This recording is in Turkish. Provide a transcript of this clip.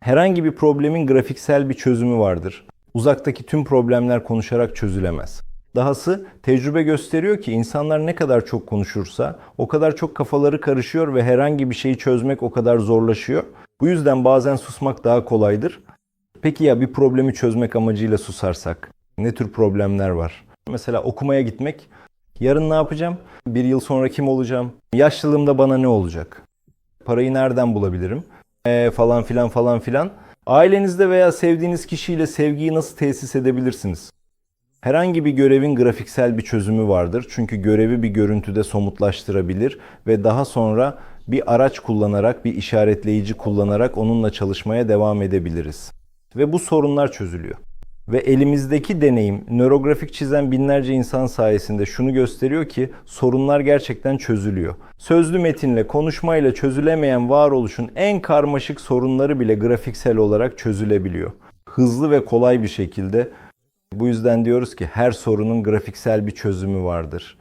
Herhangi bir problemin grafiksel bir çözümü vardır. Uzaktaki tüm problemler konuşarak çözülemez. Dahası tecrübe gösteriyor ki insanlar ne kadar çok konuşursa o kadar çok kafaları karışıyor ve herhangi bir şeyi çözmek o kadar zorlaşıyor. Bu yüzden bazen susmak daha kolaydır. Peki ya bir problemi çözmek amacıyla susarsak? Ne tür problemler var? Mesela okumaya gitmek. Yarın ne yapacağım? Bir yıl sonra kim olacağım? Yaşlılığımda bana ne olacak? Parayı nereden bulabilirim? Ee, falan filan falan filan. Ailenizde veya sevdiğiniz kişiyle sevgiyi nasıl tesis edebilirsiniz? Herhangi bir görevin grafiksel bir çözümü vardır. Çünkü görevi bir görüntüde somutlaştırabilir ve daha sonra bir araç kullanarak, bir işaretleyici kullanarak onunla çalışmaya devam edebiliriz. Ve bu sorunlar çözülüyor. Ve elimizdeki deneyim nörografik çizen binlerce insan sayesinde şunu gösteriyor ki sorunlar gerçekten çözülüyor. Sözlü metinle, konuşmayla çözülemeyen varoluşun en karmaşık sorunları bile grafiksel olarak çözülebiliyor. Hızlı ve kolay bir şekilde bu yüzden diyoruz ki her sorunun grafiksel bir çözümü vardır.